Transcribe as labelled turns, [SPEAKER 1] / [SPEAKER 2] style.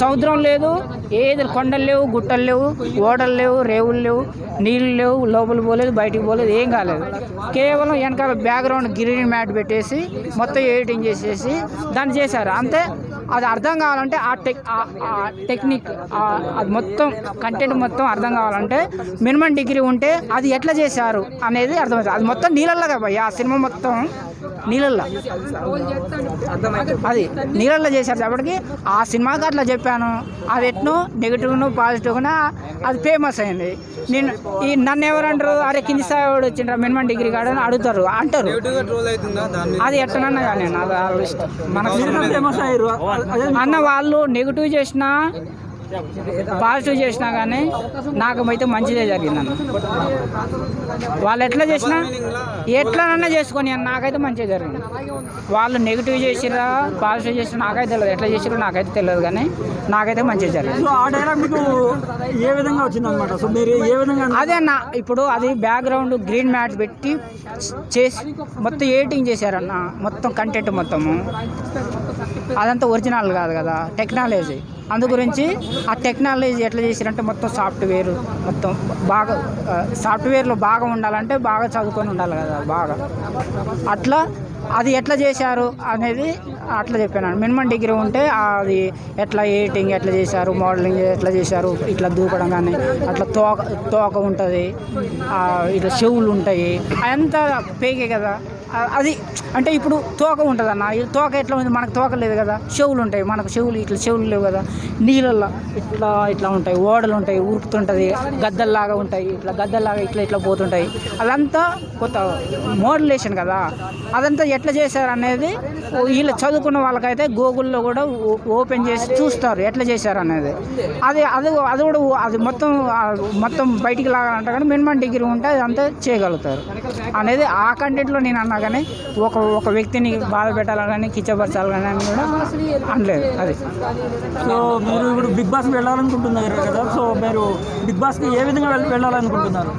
[SPEAKER 1] సముద్రం లేదు ఏది కొండలు లేవు గుట్టలు లేవు ఓడలు లేవు రేవులు లేవు నీళ్ళు లేవు లోపల పోలేదు బయటికి పోలేదు ఏం కాలేదు. కేవలం వెనకాల బ్యాక్గ్రౌండ్ గ్రీన్ మ్యాట్ పెట్టేసి మొత్తం ఎడిటింగ్ చేసేసి దాన్ని చేశారు. అంతే. అది అర్థం కావాలంటే ఆ టెక్ టెక్నిక్ అది మొత్తం కంటెంట్ మొత్తం అర్థం కావాలంటే మినిమం డిగ్రీ ఉంటే అది ఎట్లా చేశారు అనేది అర్థమవుతుంది. అది మొత్తం నీళ్ళల్లో భయ్య ఆ సినిమా మొత్తం నీళ్ళల్లో. అది నీళ్ళల్లో చేశారు. కాబట్టి ఆ సినిమాకి అట్లా చెప్పాను. అది ఎట్నో నెగిటివ్ను పాజిటివ్గా అది ఫేమస్ అయింది. నేను ఈ నన్ను ఎవరంటారు అరే కింది స్థాయి వాడు వచ్చిండ్రా మినిమం డిగ్రీ కాడు అని అడుగుతారు అంటారు. అది ఎట్లనన్నా కానీ అది వాళ్ళ ఇష్టం. మనకు
[SPEAKER 2] ఫేమస్ అయ్యారు. అదే
[SPEAKER 1] అన్న వాళ్ళు నెగిటివ్ చేసినా పాజిటివ్ చేసినా కానీ నాకు అయితే మంచిదే జరిగింది అన్న వాళ్ళు ఎట్లా చేసినా ఎట్లనన్నా చేసుకొని అన్న నాకైతే మంచిగా జరిగింది. వాళ్ళు నెగిటివ్ చేసిరా పాజిటివ్ చేసినా నాకైతే తెలియదు. ఎట్లా చేసిరో నాకైతే తెలియదు కానీ నాకైతే మంచిగా జరిగింది.
[SPEAKER 2] సో ఆ డైలాగ్ మీకు ఏ విధంగా సో మీరు ఏ విధంగా
[SPEAKER 1] అదే అన్న ఇప్పుడు అది బ్యాక్గ్రౌండ్ గ్రీన్ మ్యాట్ పెట్టి చేసి మొత్తం ఎడిటింగ్ చేశారన్న. మొత్తం కంటెంట్ మొత్తము. అదంతా ఒరిజినల్ కాదు కదా టెక్నాలజీ అందు గురించి ఆ టెక్నాలజీ ఎట్లా చేసారంటే మొత్తం సాఫ్ట్వేర్ మొత్తం బాగా సాఫ్ట్వేర్లో బాగా ఉండాలంటే బాగా చదువుకొని ఉండాలి కదా బాగా. అట్లా అది ఎట్లా చేశారు అనేది అట్లా చెప్పాను. మినిమం డిగ్రీ ఉంటే అది ఎట్లా ఎయిటింగ్ ఎట్లా చేశారు మోడలింగ్ ఎట్లా చేశారు ఇట్లా దూకడం కానీ అట్లా తోక తోక ఉంటుంది ఇట్లా చెవులు ఉంటాయి అదంతా పేకే కదా. అది అంటే ఇప్పుడు తోక ఉంటుంది అన్న తోక ఎట్లా ఉంది? మనకు తోక లేదు కదా. చెవులు ఉంటాయి మనకు చెవులు ఇట్లా చెవులు లేవు కదా. నీళ్ళల్లో ఇట్లా ఇట్లా ఉంటాయి ఓడలు ఉంటాయి ఉరుకుతుంటుంది గద్దల్లాగా ఉంటాయి ఇట్లా గద్దల్లాగా ఇట్లా ఇట్లా పోతుంటాయి. అదంతా కొత్త మోడలేషన్ కదా. అదంతా ఎట్లా చేశారు అనేది వీళ్ళు చదువుకున్న వాళ్ళకైతే గూగుల్లో కూడా ఓ- ఓపెన్ చేసి చూస్తారు ఎట్లా చేశారు అనేది. అది అది అది కూడా అది మొత్తం మొత్తం బయటికి లాగాలంటే కానీ మినిమం డిగ్రీ ఉంటే అదంతా చేయగలుగుతారు. అనేది ఆ కంటెంట్లో నేను అన్నా కానీ ఒక ఒక వ్యక్తిని బాధ పెట్టాలని కానీ కిచ్చపరచాలని కానీ కూడా అనలేదు. అది.
[SPEAKER 2] సో మీరు ఇప్పుడు బిగ్ బాస్ వెళ్ళాలనుకుంటున్నారు కదా సో మీరు బిగ్ బాస్కి ఏ విధంగా వెళ్ళాలనుకుంటున్నారు?